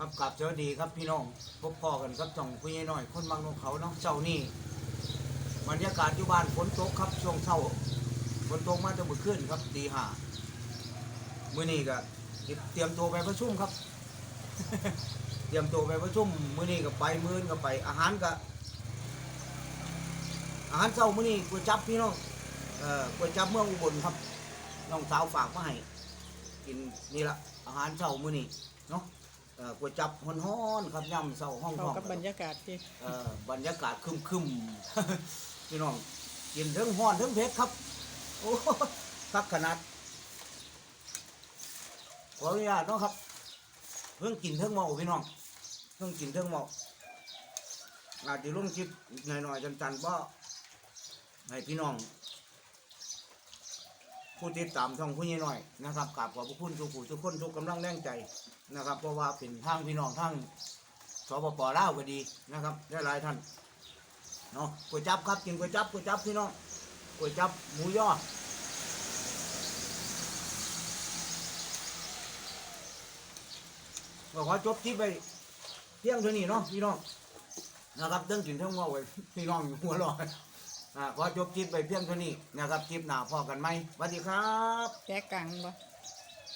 ครับกลับสวัสดีครับพี่น้องพบพ่อกันครับจ่องพี่น้อย คนบางนกเขาเนาะเช้านี่บรรยากาศอยู่บ้านฝนตกครับช่วงเช้าฝนตกมาจะมือขึ้นครับตีห้ามื้อนี้ก็เตรียมตัวไปประชุมครับ เตรียมตัวไปประชุมมื้อนี้ก็ไปมื้อนก็ไป อาหารก็อาหารเช้ามื้อนี้ก๋วยจับพี่น้องเอ่อก๋วยจับเมืองอุบลครับน้องสาวฝากมาให้กินนี่ละอาหารเช้ามื้อนี้เนาะ เอ่อก๋วยจับฮ้อนๆครับย่ำเศร้าห้องเข้าท้องกับบรรยากาศที่เอ่อบรรยากาศครึมๆ พี่น้องกินเทั้งฮ้อนเทั้งเผ็ดครับโอ้คักขนาดขออนุญาตเนาะครับ เพิ่งกินเทั้งเมาพี่น้องเพิ่งกินเทั้งเมาอาจจะลงคลิปหน่อยๆจันๆเพราะให้พี่น้อง ผู้ติดตามช่องผู้ใหญ่หน่อยนะครับกราบขอบพระคุณทุกผู้ทุกคนทุกกำลังแรงใจนะครับ เพราะว่าเป็นทางพี่น้องทางสปปลาวก็ดีนะครับได้หลายท่านเนาะก๋วยจับครับกินก๋วยจับก๋วยจับพี่น้องก๋วยจับหมูยอก็ขอจบคลิปไปเที่ยงเท่านี้เนาะพี่น้องนะครับเรื่องกินเท่งว่าไว้พี่น้องอยู่หัวเรอ อ่าขอจบคลิปไปเพียงเท่านี้นะครับคลิปหน้าพอกันไหมสวัสดีครับ แจกกังบ่